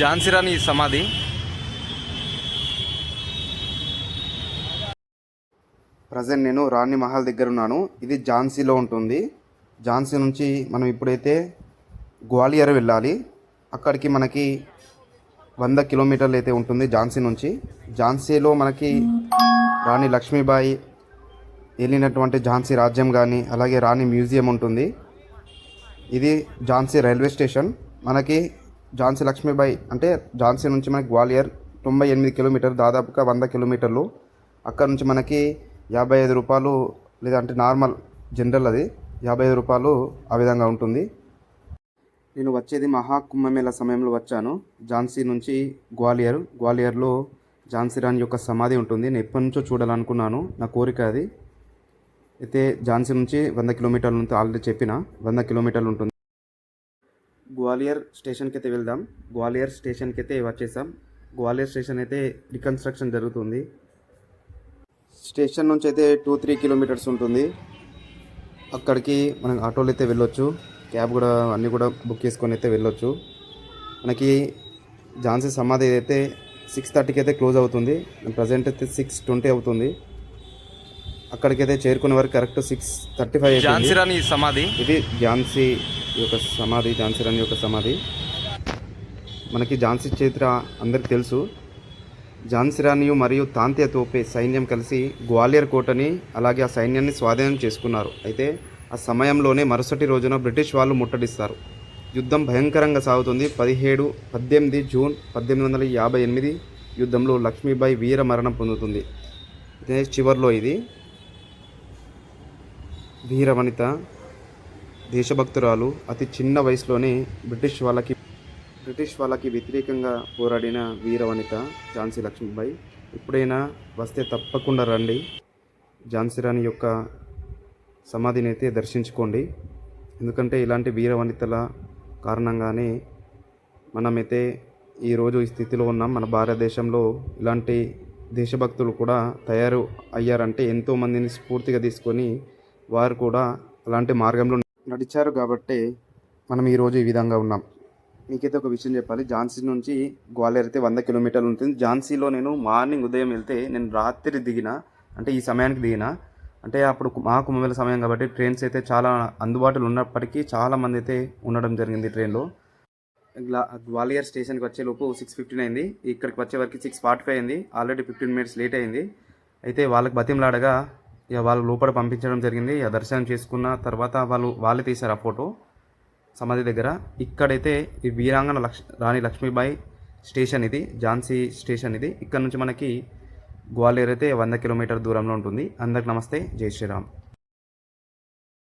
ఝాన్సీరాణి సమాధి. ప్రజెంట్ నేను రాణి మహల్ దగ్గర ఉన్నాను ఇది ఝాన్సీలో ఉంటుంది. ఝాన్సీ నుంచి మనం ఇప్పుడైతే గ్వాలియర్ వెళ్ళాలి. అక్కడికి మనకి వంద కిలోమీటర్లు అయితే ఉంటుంది ఝాన్సీ నుంచి. ఝాన్సీలో మనకి రాణి లక్ష్మీబాయి వెళ్ళినటువంటి ఝాన్సీ రాజ్యం కానీ అలాగే రాణి మ్యూజియం ఉంటుంది. ఇది ఝాన్సీ రైల్వే స్టేషన్. మనకి ఝాన్సీ లక్ష్మీబాయి అంటే ఝాన్సీ నుంచి మనకి గ్వాలియర్ తొంభై ఎనిమిది కిలోమీటర్ దాదాపుగా వంద కిలోమీటర్లు. అక్కడ నుంచి మనకి యాభై ఐదు రూపాయలు లేదంటే నార్మల్ జనరల్ అది యాభై ఐదు రూపాయలు ఆ విధంగా ఉంటుంది. నేను వచ్చేది మహాకుంభమేళ సమయంలో వచ్చాను. ఝాన్సీ నుంచి గ్వాలియర్ గ్వాలియర్లో ఝాన్సీ రాణి యొక్క సమాధి ఉంటుంది. నేను ఎప్పటి నుంచో చూడాలనుకున్నాను. నా కోరిక అది. అయితే ఝాన్సీ నుంచి వంద కిలోమీటర్ల నుంచి ఆల్రెడీ చెప్పిన వంద కిలోమీటర్లు ఉంటుంది. గ్వాలియర్ స్టేషన్కి అయితే వెళ్దాం. గ్వాలియర్ స్టేషన్కి అయితే వచ్చేసాం. గ్వాలియర్ స్టేషన్ అయితే రికన్స్ట్రక్షన్ జరుగుతుంది. స్టేషన్ నుంచి అయితే టూ త్రీ కిలోమీటర్స్ ఉంటుంది. అక్కడికి మనం ఆటోలు అయితే వెళ్ళొచ్చు. క్యాబ్ కూడా అన్నీ కూడా బుక్ చేసుకొని అయితే వెళ్ళొచ్చు. మనకి ఝాన్సీ సమాధి అయితే సిక్స్ థర్టీకి అయితే క్లోజ్ అవుతుంది. ప్రజెంట్ అయితే సిక్స్ ట్వంటీ అవుతుంది. అక్కడికైతే చేరుకునే వరకు correct six thirty five Jhansi Rani సమాధి. ఇది ఝాన్సీ యొక్క సమాధి ఝాన్సీ రాణి యొక్క సమాధి. మనకి ఝాన్సీ చరిత్ర అందరికి తెలుసు. ఝాన్సీ రాణి మరియు తాంత్య తోపే సైన్యం కలిసి గ్వాలియర్ కోటని అలాగే ఆ సైన్యాన్ని స్వాధీనం చేసుకున్నారు. అయితే ఆ సమయంలోనే మరుసటి రోజున బ్రిటిష్ వాళ్ళు ముట్టడిస్తారు. యుద్ధం భయంకరంగా సాగుతుంది. పదిహేడు పద్దెనిమిది జూన్ పద్దెనిమిది వందల యాభై ఎనిమిది యుద్ధంలో లక్ష్మీబాయి వీర మరణం పొందుతుంది చివరిలో ఇది. వీరవనిత దేశభక్తురాలు. అతి చిన్న వయసులోనే బ్రిటిష్ వాళ్ళకి బ్రిటిష్ వాళ్ళకి వ్యతిరేకంగా పోరాడిన వీరవనిత ఝాన్సీ లక్ష్మీబాయి. ఎప్పుడైనా వస్తే తప్పకుండా రండి. ఝాన్సీ రాణి యొక్క సమాధిని అయితే దర్శించుకోండి. ఎందుకంటే ఇలాంటి వీరవనితల కారణంగానే మనమైతే ఈరోజు ఈ స్థితిలో ఉన్నాం. మన భారతదేశంలో ఇలాంటి దేశభక్తులు కూడా తయారు అయ్యారంటే ఎంతోమందిని స్ఫూర్తిగా తీసుకొని వారు కూడా అలాంటి మార్గంలో నడిచారు కాబట్టి మనం ఈరోజు ఈ విధంగా ఉన్నాం. మీకైతే ఒక విషయం చెప్పాలి. ఝాన్సీ నుంచి గ్వాలియర్ అయితే వంద కిలోమీటర్లు ఉంటుంది. ఝాన్సీలో నేను మార్నింగ్ ఉదయం వెళ్తే నేను రాత్రి దిగిన అంటే ఈ సమయానికి దిగిన అంటే అప్పుడు మా కుంభమేళ సమయం కాబట్టి ట్రైన్స్ అయితే చాలా అందుబాటులో ఉన్నప్పటికీ చాలామంది అయితే ఉండడం జరిగింది ట్రైన్లో. గ్వాలియర్ స్టేషన్కి వచ్చేలోపు సిక్స్ ఫిఫ్టీన్ అయింది. ఇక్కడికి వచ్చే వరకు సిక్స్ ఫార్టీ ఫైవ్ అయింది. ఆల్రెడీ ఫిఫ్టీన్ మినిట్స్ లేట్ అయింది. అయితే వాళ్ళకి బతిమలాడగా ఇక వాళ్ళు లోపల పంపించడం జరిగింది. ఇక దర్శనం చేసుకున్న తర్వాత వాళ్ళు వాళ్ళే తీశారు ఆ ఫోటో సమాధి దగ్గర. ఇక్కడైతే ఈ వీరాంగన లక్ష్ రాణి లక్ష్మీబాయి స్టేషన్ ఇది ఝాన్సీ స్టేషన్ ఇది. ఇక్కడ నుంచి మనకి గ్వాలియర్ అయితే వంద కిలోమీటర్ దూరంలో ఉంటుంది. అందరికి నమస్తే. జై శ్రీరామ్.